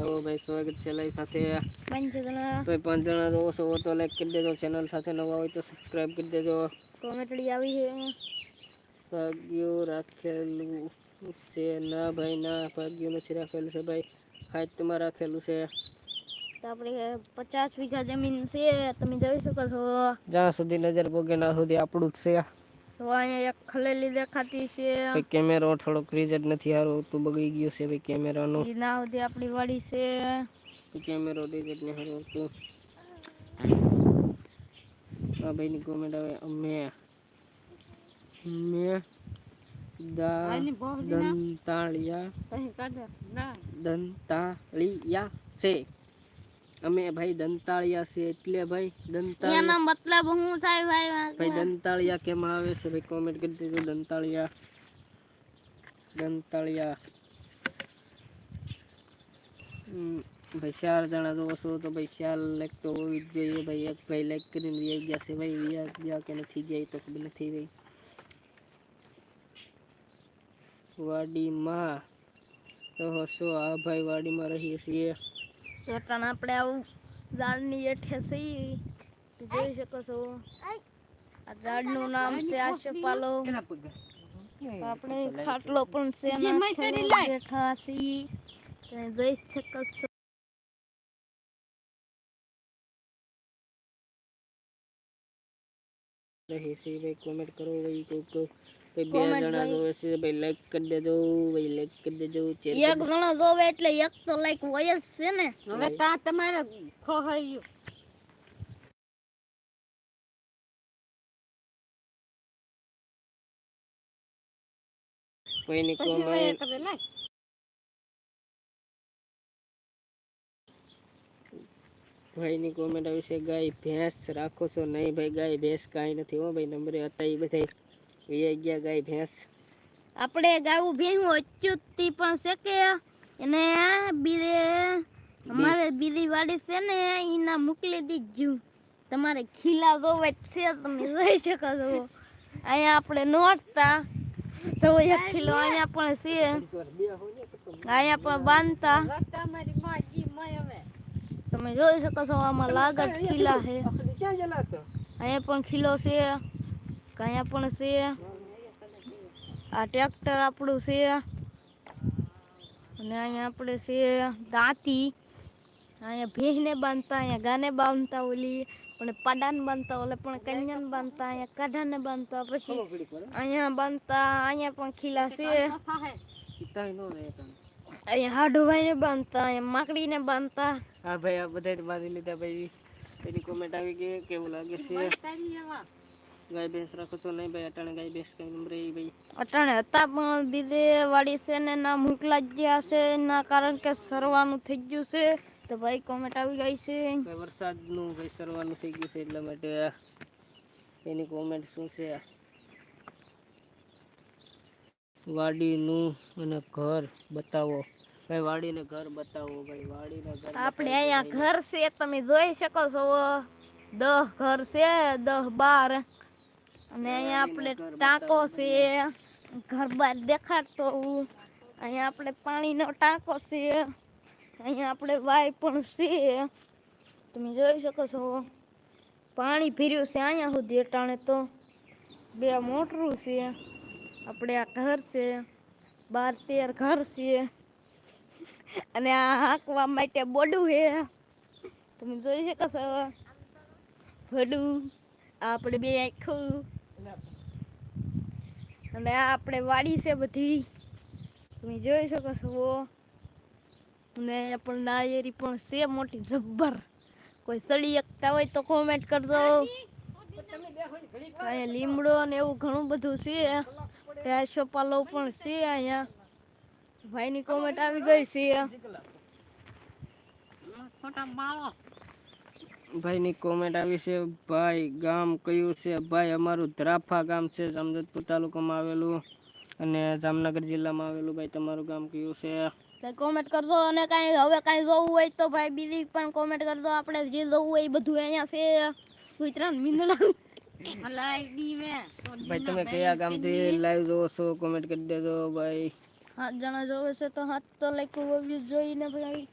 Hello ભાઈ સ્વાગત છે લાઈવ સાથે. પાંચ જણા. ભાઈ પાંચ જણા છો તો લાઈક કરી દેજો ચેનલ સાથે નવા હોય તો સબસ્ક્રાઇબ કરી દેજો. કોમેડી આવી છે. ભાગ્યો રાખેલું છે. ના ભાઈ ના ભાગ્યો નથી રાખેલું છે ભાઈ. હાથમાં રાખેલું છે. તો આપણે પચાસ વીઘા જમીન છે. તમે જોઈ શકો છો. જ્યાં સુધી નજર પોગે ના સુધી આપણું જ છે. તો અહીંયા એક ખલેલી દેખાતી છે. કેમેરો નથી તો બગડી ગયું છે ભાઈ કેમેરાનું. ના સુધી આપણી વાડી છે. કેમેરો રિઝલ્ટ નહીં સારું હતું આ ભાઈની કોમેન્ટ આવે અમે મેં દંતાળિયા દંતાળિયા છે. અમે ભાઈ દંતાળિયા છે એટલે ભાઈ દંતાળિયા મતલબ શું થાય ભાઈ ભાઈ દંતાળિયા કેમ આવે છે ભાઈ કોમેન્ટ કરી દેજો દંતાળિયા. દંતાળિયા. ભાઈ ચાર જણા જોવો છો તો ભાઈ ચાર લાઈક તો હોવી જ જોઈએ ભાઈ. એક ભાઈ લાઈક કરીને વ્યાઈ ગયા છે ભાઈ. વ્યા ગયા કે નથી ગયા તો ખબર નથી ભાઈ. વાડીમાં તો હશો આ ભાઈ વાડીમાં રહીએ છીએ. તો તને આપણે આવું ઝાડની હેઠે છીએ જોઈ શકો છો. આ ઝાડનું નામ છે આશપાલો. આપણે ખાટલો પણ છે બેઠા છીએ. જોઈ શકો છો. રહે છે ભાઈ કોમેન્ટ કરો ભાઈ કોઈ કોઈ ભાઈ બે જણા ભાઈ. જોવે છે ભાઈ લાઈક કરી દેજો ભાઈ લાઈક કરી દેજો એક જણા જોવે એટલે એક તો લાઈક હોય જ છે ને. હવે તા તમારે ખોહાયું કોઈની કોમેન્ટ ભાઈની કોમેન્ટ આવી છે ગાય ભેંસ રાખો છો નહીં ભાઈ ગાય ભેંસ કાંઈ નથી હો ભાઈ નંબરે હતા એ બધા વી ગયા ગાય ભેંસ. આપણે ગાવું ભેહું અચ્યુતથી પણ શકે. અને બીજે અમારે બીજી વાડી છે ને એના મોકલી દીધું. તમારે ખીલા જોવે જ છે તમે જોઈ શકો છો. અહીંયા આપણે નોટતા તો એક કિલો અહીંયા પણ છે. અહીંયા પણ બાંધતા. તમે જોઈ શકો છો આમાં લાગત ખીલા છે? અહીંયા પણ ખીલો છે. અહીંયા પણ છે. આ ટ્રેક્ટર આપણું છે. અને અહીંયા આપણે છે દાંતી. અહીંયા ભેંસને બાંધતા, અહીંયા ગાને બાંધતા ઓલી પણ પાડાને બાંધતા ઓલે, પણ કન્યાને બાંધતા, અહીંયા કાઢાને બાંધતા, પછી અહીંયા બાંધતા, અહીંયા પણ ખીલા છે. અહીંયા હાડુભાઈને બાંધતા, અહીંયા માકડીને બાંધતા. હા ભાઈ, આ બધા બાંધી લીધા ભાઈ એની કોમેન્ટ આવી ગઈ, કેવું લાગે છે? ગાય ભેંસ રાખો છો નહીં ભાઈ? અટાણે ગાય ભેંસ કઈ નંબર ઈ ભાઈ? અટાણે હતા પણ બીજે વાળી છે ને ના મોકલા ગયા છે ના કારણ કે સરવાનું થઈ ગયું છે. તો ભાઈ કોમેન્ટ આવી ગઈ છે. વરસાદનું ભાઈ સરવાનું થઈ ગયું છે એટલા માટે એની કોમેન્ટ શું છે? વાડીનું અને ઘર બતાવો. ભાઈ વાડીને ઘર બતાવો ભાઈ વાડીને ઘર આપણે અહીંયા ઘર છે તમે જોઈ શકો છો. દસ ઘર છે દસ બાર. અને અહીંયા આપણે ટાંકો છે. ઘર બહાર દેખાડતો. અહીંયા આપણે પાણીનો ટાંકો છે. અહીંયા આપણે વાય પણ છે. તમે જોઈ શકો છો. પાણી ભીર્યું છે અહીંયા સુધી અટાણે તો. બે મોટરું છે. આપણે આ ઘર છે. બાર તેર ઘર છે. અને આ હાંકવા માટે બોડું છે. તમે જોઈ શકો છો. ભડું. આપણે બે આખું. અને આ આપણે વાડી છે બધી. તમે જોઈ શકો છો. અને પણ નાળિયેરી પણ છે, મોટી જબ્બર. કોઈ સળી એકતા હોય તો કોમેન્ટ કરજો. અહીંયા લીમડો ને એવું ઘણું બધું છે. ત્યાં પાલો પણ છે અહીંયા. ભાઈની કોમેન્ટ આવી ગઈ છે. ભાઈની કોમેન્ટ આવી છે ભાઈ ગામ કયું છે? ભાઈ અમારું ધ્રાફા ગામ છે જામજોધપુર તાલુકામાં આવેલું અને જામનગર જિલ્લામાં આવેલું. ભાઈ તમારું ગામ કયું છે? કોમેન્ટ કરજો અને કાંઈ હવે કાંઈ જોવું હોય તો ભાઈ બીજી પણ કોમેન્ટ કરજો. આપણે જે જોવું હોય એ બધું અહીંયા છે. ગુજરાત મીંદડા ભાઈ તમે કયા ગામથી લાઈવ જોવો છો? કોમેન્ટ કરી દેજો ભાઈ. સાત જણા જોવે છે તો હાથ તો લાઈક જોઈને ભાઈ.